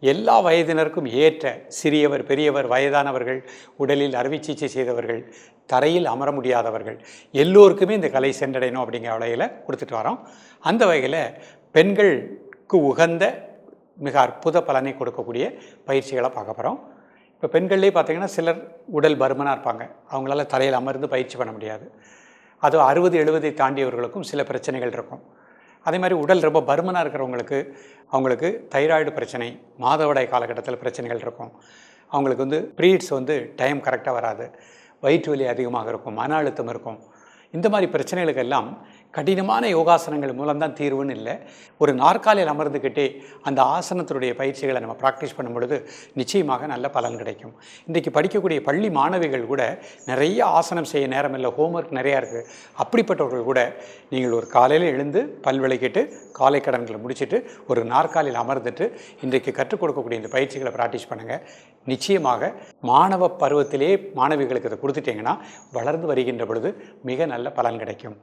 எல்லா வயதினருக்கும் ஏற்ற சிறியவர் பெரியவர் வயதானவர்கள் உடலில் அறுவை சிகிச்சை செய்தவர்கள் தரையில் அமர முடியாதவர்கள் எல்லோருக்குமே இந்த கலை சென்றடையணும் அப்படிங்கிற வகையில் கொடுத்துட்டு வரோம். அந்த வகையில் பெண்களுக்கு உகந்த மிக அற்புத பலனை கொடுக்கக்கூடிய பயிற்சிகளை பார்க்க போகிறோம் இப்போ பெண்கள்லேயே பார்த்தீங்கன்னா சிலர் உடல் பருமனாக இருப்பாங்க. அவங்களால தலையில் அமர்ந்து பயிற்சி பண்ண முடியாது. அது அறுபது எழுபதை தாண்டியவர்களுக்கும் சில பிரச்சனைகள் இருக்கும். அதே மாதிரி உடல் ரொம்ப பருமனாக இருக்கிறவங்களுக்கு அவங்களுக்கு தைராய்டு பிரச்சனை மாதவிடாய் காலகட்டத்தில் பிரச்சனைகள் இருக்கும். அவங்களுக்கு வந்து ப்ரீட்ஸ் வந்து டைம் கரெக்டாக வராது. வயிற்று வலி அதிகமாக இருக்கும் மன அழுத்தம் இருக்கும். இந்த மாதிரி பிரச்சனைகளுக்கெல்லாம் கடினமான யோகாசனங்கள் மூலம்தான் தீர்வுன்னு இல்லை. ஒரு நாற்காலியில் அமர்ந்துக்கிட்டே அந்த ஆசனத்தினுடைய பயிற்சிகளை நம்ம ப்ராக்டிஸ் பண்ணும் பொழுது நிச்சயமாக நல்ல பலன் கிடைக்கும். இன்றைக்கி படிக்கக்கூடிய பள்ளி மாணவிகள் கூட நிறைய ஆசனம் செய்ய நேரம் இல்லை ஹோம்ஒர்க் நிறையா இருக்குது அப்படிப்பட்டவர்கள் கூட நீங்கள் ஒரு காலையில் எழுந்து பல் விளக்கிட்டு காலை கடன்களை முடிச்சுட்டு ஒரு நாற்காலியில் அமர்ந்துட்டு இன்றைக்கு கற்றுக் கொடுக்கக்கூடிய இந்த பயிற்சிகளை ப்ராக்டிஸ் பண்ணுங்கள் நிச்சயமாக மாணவ பருவத்திலே மாணவிகளுக்கு இதை கொடுத்துட்டிங்கன்னா வளர்ந்து வருகின்ற பொழுது மிக நல்ல பலன் கிடைக்கும்.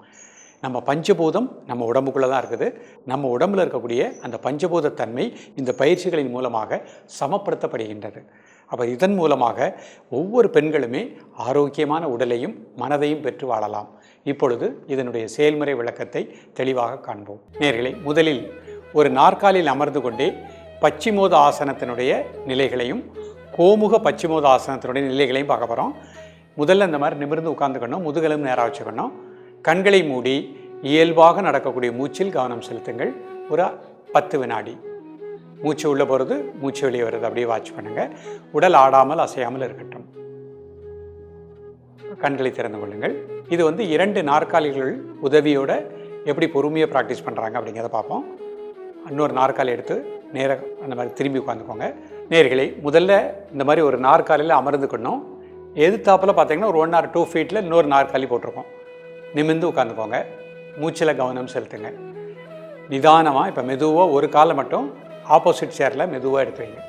நம்ம பஞ்சபூதம் நம்ம உடம்புக்குள்ளே தான் இருக்குது. நம்ம உடம்பில் இருக்கக்கூடிய அந்த பஞ்சபூத தன்மை இந்த பயிற்சிகளின் மூலமாக சமப்படுத்தப்படுகின்றது. அப்போ இதன் மூலமாக ஒவ்வொரு பெண்களுமே ஆரோக்கியமான உடலையும் மனதையும் பெற்று வாழலாம். இப்பொழுது இதனுடைய செயல்முறை விளக்கத்தை தெளிவாக காண்போம். நேர்களை முதலில் ஒரு நாற்காலியில் அமர்ந்து கொண்டே பச்சிமோத ஆசனத்தினுடைய நிலைகளையும் கோமுக பச்சிமோத ஆசனத்தினுடைய நிலைகளையும் பார்க்க போகிறோம் முதல்ல இந்த மாதிரி நிமிர்ந்து உட்காந்துக்கணும் முதுகலும் நேராக வச்சுக்கணும். கண்களை மூடி இயல்பாக நடக்கக்கூடிய மூச்சில் கவனம் செலுத்துங்கள். ஒரு பத்து வினாடி. மூச்சு உள்ளே போகிறது மூச்சு வெளியே வருது அப்படியே வாட்ச் பண்ணுங்கள் உடல் ஆடாமல் அசையாமல் இருக்கட்டும். கண்களை திறந்து கொள்ளுங்கள். இது வந்து இரண்டு நாற்காலிகள் உதவியோட எப்படி பொறுமையாக ப்ராக்டிஸ் பண்ணுறாங்க அப்படிங்கிறத பார்ப்போம். இன்னொரு நாற்காலி எடுத்து நேராக அந்த மாதிரி திரும்பி உட்காந்துக்கோங்க நேர்களை முதல்ல இந்த மாதிரி ஒரு நாற்காலியில் அமர்ந்துக்கணும் எதிர்த்தாப்பில் பார்த்தீங்கன்னா ஒரு ஒன் ஆர் டூ ஃபீட்டில் இன்னொரு நாற்காலி போட்டிருக்கோம். நிமிர்ந்து உட்காந்துக்கோங்க மூச்சில் கவனம் செலுத்துங்க. நிதானமாக இப்போ மெதுவாக ஒரு காலை மட்டும் ஆப்போசிட் சேரில் மெதுவாக எடுத்து வைங்க.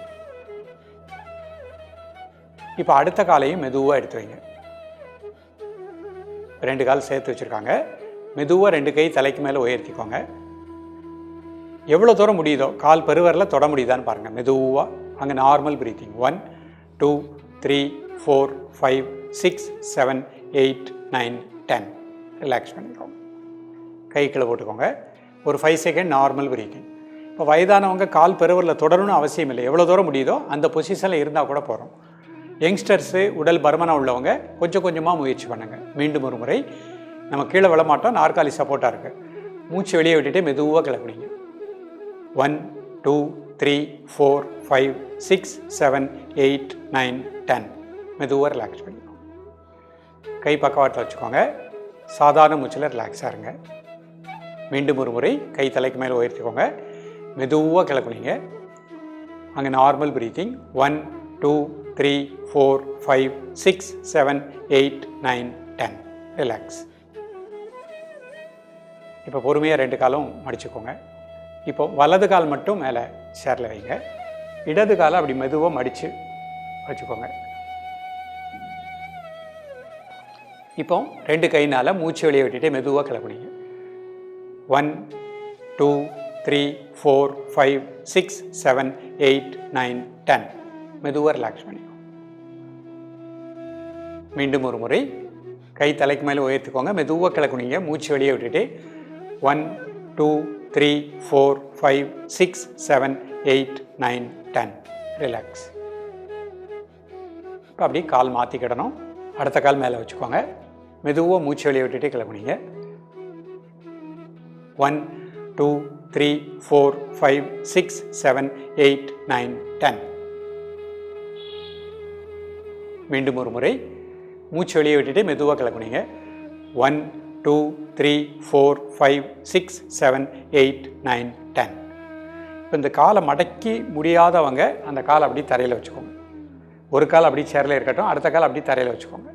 இப்போ அடுத்த காலையும் மெதுவாக எடுத்து வைங்க. ரெண்டு கால் சேர்த்து வச்சுருக்காங்க. மெதுவாக ரெண்டு கை தலைக்கு மேலே உயர்த்திக்கோங்க. எவ்வளோ தூரம் முடியுதோ கால் பெருவரில் தொட முடியுதான்னு பாருங்கள் மெதுவாக அங்கே normal breathing one two three four five six seven eight nine ten relax பண்ணிக்கோங்க. கை போட்டுக்கோங்க. ஒரு ஃபைவ் செகண்ட் நார்மல் பிரீத்திங் இப்போ வயதானவங்க கால் பெருவரில் தொடரணும்னு அவசியம் இல்லை. எவ்வளோ தூரம் முடியுதோ அந்த பொசிஷனில் இருந்தால் கூட போகிறோம் யங்ஸ்டர்ஸு உடல் பருமனாக உள்ளவங்க கொஞ்சம் கொஞ்சமாக முயற்சி பண்ணுங்கள் மீண்டும் ஒரு முறை. நம்ம கீழே விழமாட்டோம் நாற்காலி சப்போர்ட்டாக இருக்குது மூச்சு வெளியே விட்டுட்டு மெதுவாக கிளப்பிடுங்க one two three four five six seven eight nine ten மெதுவாக ரிலாக்ஸ் பண்ணிக்கோங்க. கை பக்கவாட்டில் வச்சுக்கோங்க. சாதாரண மூச்சில் ரிலாக்ஸாக இருங்க. மீண்டும் ஒரு முறை கை தலைக்கு மேலே உயர்த்திக்கோங்க. மெதுவாக கிளக்குனீங்க அங்கே normal breathing one two three four five six seven eight nine ten relax இப்போ பொறுமையாக ரெண்டு காலும் மடிச்சுக்கோங்க. இப்போ வலது கால் மட்டும் மேலே சேரில் வைங்க. இடது காலை அப்படி மெதுவாக மடித்து வச்சுக்கோங்க. இப்போ ரெண்டு கைனால் மூச்சு வெளியே விட்டுட்டு மெதுவாக கிளம்புனீங்க. One two three four five six seven eight nine ten மெதுவாக ரிலாக்ஸ் பண்ணிக்கோ. மீண்டும் ஒரு முறை கை தலைக்கு மேலே உயர்த்திக்கோங்க. மெதுவாக கிளக்குனீங்க மூச்சு வெளியே விட்டுட்டு one two three four five six seven eight nine ten relax இப்போ அப்படியே கால் மாற்றிக்கிடணும் அடுத்த கால் மேலே வச்சுக்கோங்க. மெதுவாக மூச்சு வெளியே விட்டுட்டு கிளம்புனீங்க. One two three four five six seven eight nine ten மீண்டும் ஒரு முறை மூச்சு வெளியே விட்டுட்டு மெதுவாக கிளம்புனீங்க. One two three four five six seven eight nine ten இப்போ இந்த காலை மடக்கி முடியாதவங்க அந்த காலை அப்படியே தரையில் வச்சுக்கோங்க. ஒரு கால் அப்படி சேரில் இருக்கட்டும் அடுத்த கால் அப்படி தரையில் வச்சுக்கோங்க.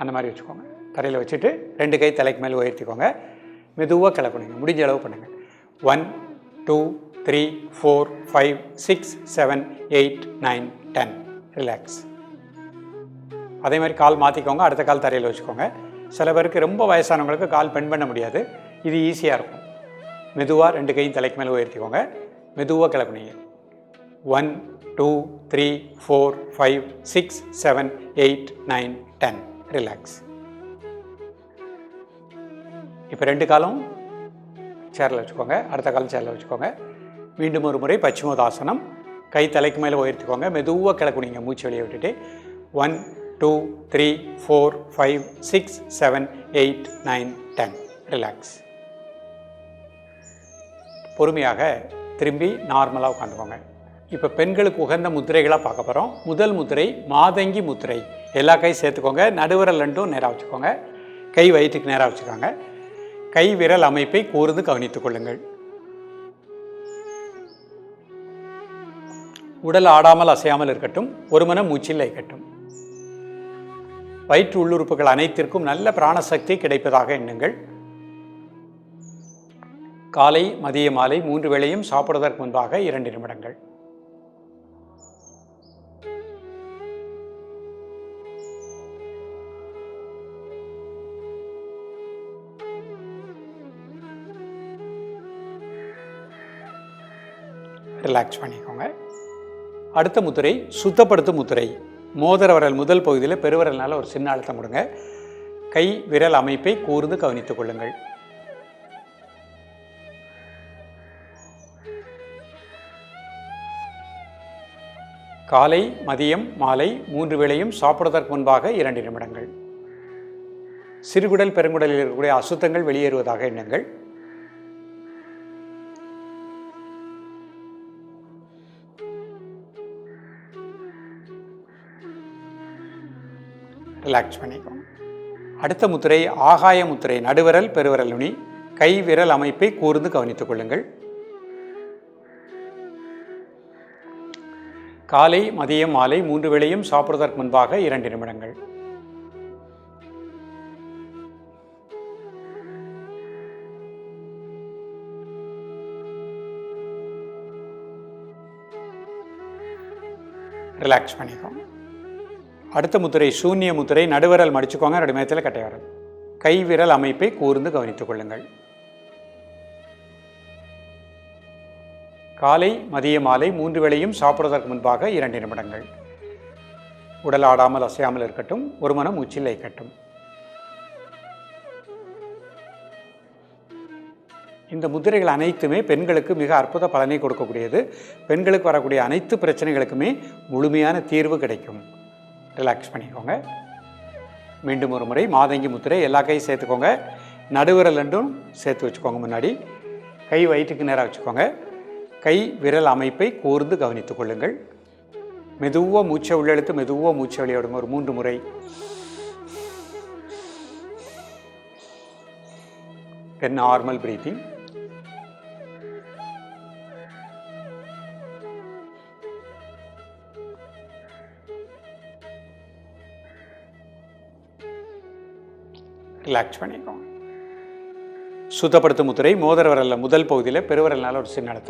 அந்த மாதிரி வச்சுக்கோங்க. தரையில் வச்சுட்டு ரெண்டு கை தலைக்கு மேலே உயர்த்திக்கோங்க. மெதுவாக கிளப்பணுங்க முடிஞ்ச அளவு பண்ணுங்கள் one two three four five six seven eight nine ten relax அதே மாதிரி கால் மாற்றிக்கோங்க அடுத்த கால் தரையில் வச்சுக்கோங்க. சில பேருக்கு ரொம்ப வயசானவங்களுக்கு கால் பெண் பண்ண முடியாது. இது ஈஸியாக இருக்கும். மெதுவாக ரெண்டு கையும் தலைக்கு மேலே உயர்த்திக்கோங்க. மெதுவாக கிளப்புனீங்க. One two three four five six seven eight nine ten relax இப்போ ரெண்டு காலம் சேரில் வச்சுக்கோங்க. அடுத்த காலம் சேரில் வச்சுக்கோங்க. மீண்டும் ஒரு முறை பச்சிமோதாசனம். கை தலைக்கு மேலே உயர்த்திக்கோங்க. மெதுவாக கிளக்குனிங்க மூச்சு வெளியே விட்டுட்டு. One two three four five six seven eight nine ten relax பொறுமையாக திரும்பி நார்மலாக உட்காந்துக்கோங்க. இப்போ பெண்களுக்கு உகந்த முத்திரைகளாக பார்க்க போகிறோம் முதல் முத்திரை மாதங்கி முத்திரை. எல்லா கை சேர்த்துக்கோங்க. நடுவிரல் ரெண்டும் நேராக வச்சுக்கோங்க. கை வயிற்றுக்கு நேராக வச்சுக்கோங்க. கைவிரல் அமைப்பை கூர்ந்து கவனித்துக் கொள்ளுங்கள். உடல் ஆடாமல் அசையாமல் இருக்கட்டும் ஒரு மன மூச்சில் இருக்கட்டும் வயிற்று உள்ளுறுப்புகள் அனைத்திற்கும் நல்ல பிராணசக்தி கிடைப்பதாக எண்ணுங்கள். காலை மதிய மாலை மூன்று வேளையும் சாப்பிடுவதற்கு முன்பாக இரண்டு நிமிடங்கள். ரிலாக்ஸ் பண்ணிக்கோங்க. அடுத்த முத்திரை சுத்தப்படுத்தும் முத்திரை. மோதிர விரல் முதல் பகுதியில் பெருவிரல்னால ஒரு சின்ன அழுத்தம் கொடுங்க. கை விரல் அமைப்பை கூர்ந்து கவனித்துக் கொள்ளுங்கள். காலை மதியம் மாலை மூன்று வேளையும் சாப்பிடுவதற்கு முன்பாக இரண்டு நிமிடங்கள். சிறுகுடல் பெருங்குடலில் இருக்கக்கூடிய அசுத்தங்கள் வெளியேறுவதாக எண்ணுங்கள். ரிலாக்ஸ் பண்ணிக்கோங்க அடுத்த முத்திரை ஆகாய முத்திரை நடுவிரல் பெருவிரல் நுனி கை விரல் அமைப்பை கூர்ந்து கவனித்துக் கொள்ளுங்கள். காலை மதியம் மாலை மூன்று வேளையும் சாப்பிடுவதற்கு முன்பாக இரண்டு நிமிடங்கள். ரிலாக்ஸ் பண்ணிக்கோங்க அடுத்த முத்திரை சூன்ய முத்திரை நடுவிரல் மடிச்சுக்கோங்க ரெண்டு மேத்தில் கட்டையாரல் கைவிரல் அமைப்பை கூர்ந்து கவனித்துக் கொள்ளுங்கள். காலை மதிய மாலை மூன்று வேளையும் சாப்பிடுவதற்கு முன்பாக இரண்டு நிமிடங்கள். உடல் ஆடாமல் அசையாமல் இருக்கட்டும் ஒரு மனம் உச்சில் கட்டும் இந்த முதிரைகள் அனைத்துமே பெண்களுக்கு மிக அற்புத பலனை கொடுக்கக்கூடியது. பெண்களுக்கு வரக்கூடிய அனைத்து பிரச்சனைகளுக்குமே முழுமையான தீர்வு கிடைக்கும். ரிலாக்ஸ் பண்ணிக்கோங்க. மீண்டும் ஒரு முறை மாதங்கி முத்திரை எல்லா கையும் சேர்த்துக்கோங்க. நடுவிரல் ரெண்டும் சேர்த்து வச்சுக்கோங்க முன்னாடி. கை வயிற்றுக்கு நேராக வச்சுக்கோங்க. கை விரல் அமைப்பை கூர்ந்து கவனித்துக் கொள்ளுங்கள். மெதுவாக மூச்சை உள்ளெழுத்து மெதுவாக மூச்சை வெளியிடுங்க. ஒரு மூன்று முறை. தென் நார்மல் பிரீத்திங் ரிலாக்ஸ் பண்ணிக்கோங்க. சுத்தப்படுத்தும் முத்திரை மோதரவரல்ல முதல் பகுதியில் பெருவரல்னால ஒரு சின்ன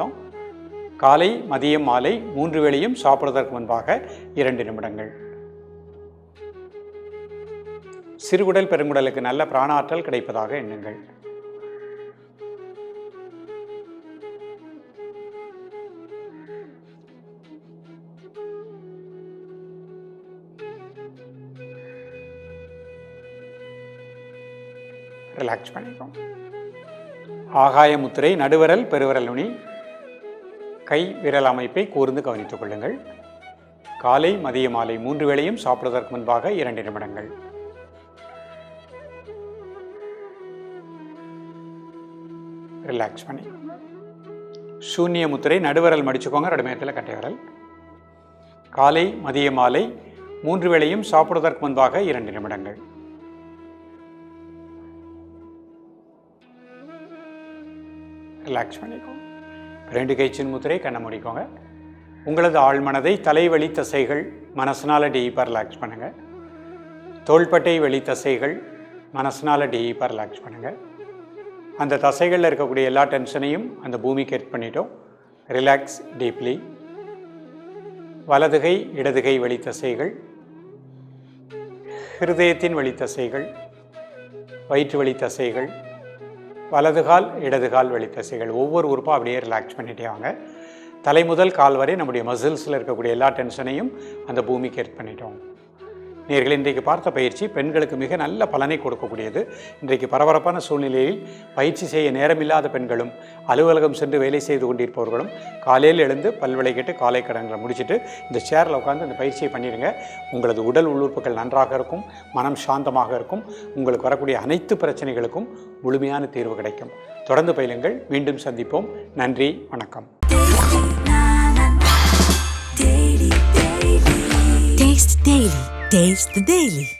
காலை மதியம் மாலை மூன்று வேளையும் சாப்பிடுவதற்கு முன்பாக இரண்டு நிமிடங்கள். சிறுகுடல் பெருங்குடலுக்கு நல்ல பிராணாற்றல் கிடைப்பதாக எண்ணுங்கள். ரிலாக்ஸ் பண்ணிக்கும் ஆகாய முத்திரை நடுவிரல் பெருவிரல் நுனி. கை விரல் அமைப்பை கூர்ந்து கவனித்துக் கொள்ளுங்கள். காலை மதிய மாலை மூன்று வேளையும் சாப்பிடுவதற்கு முன்பாக இரண்டு நிமிடங்கள். ரிலாக்ஸ் பண்ணி. சூன்ய முத்திரை நடுவிரல் மடிச்சுக்கோங்க. ரெண்டு நேரத்தில் கட்டை விரல். காலை மதிய மாலை மூன்று வேளையும் சாப்பிடுவதற்கு முன்பாக இரண்டு நிமிடங்கள். ரிலாக்ஸ் பண்ணிக்கோங்க. ரெண்டு கைச்சின் முத்திரை கண்ணை முடிக்கோங்க. உங்களது ஆழ்மனதை தலைவலி தசைகள் மனசனால் டீப்பாக ரிலாக்ஸ் பண்ணுங்கள் தோள்பட்டை வெளி தசைகள் மனசனால் டீப்பாக ரிலாக்ஸ் பண்ணுங்கள் அந்த தசைகளில் இருக்கக்கூடிய எல்லா டென்ஷனையும் அந்த பூமிக்கு எர்த் பண்ணிட்டோம். ரிலாக்ஸ் டீப்லி வலதுகை இடதுகை வெளி தசைகள். ஹிருதயத்தின் வழி தசைகள். வயிற்று வழி தசைகள். வலது கால் இடதுகால் வழி தசைகள் ஒவ்வொரு உறுப்பாக அப்படியே ரிலாக்ஸ் பண்ணிட்டே வாங்க. தலை முதல் கால் வரை நம்முடைய மசில்ஸில் இருக்கக்கூடிய எல்லா டென்ஷனையும் அந்த பூமிக்கு ஏற்ப பண்ணிட்டோம். நேர்கள் இன்றைக்கு பார்த்த பயிற்சி பெண்களுக்கு மிக நல்ல பலனை கொடுக்கக்கூடியது. இன்றைக்கு பரபரப்பான சூழ்நிலையில் பயிற்சி செய்ய நேரமில்லாத பெண்களும் அலுவலகம் சென்று வேலை செய்து கொண்டிருப்பவர்களும் காலையில் எழுந்து பல்விளை கேட்டு காலை கடன்களை முடிச்சுட்டு இந்த சேரில் உட்காந்து இந்த பயிற்சியை பண்ணிடுங்க. உங்களது உடல் உள்ளுறுப்புகள் நன்றாக இருக்கும் மனம் சாந்தமாக இருக்கும் உங்களுக்கு வரக்கூடிய அனைத்து பிரச்சனைகளுக்கும் முழுமையான தீர்வு கிடைக்கும். தொடர்ந்து பயிலுங்கள். மீண்டும் சந்திப்போம். நன்றி வணக்கம். Taste Daily. Taste the Daily.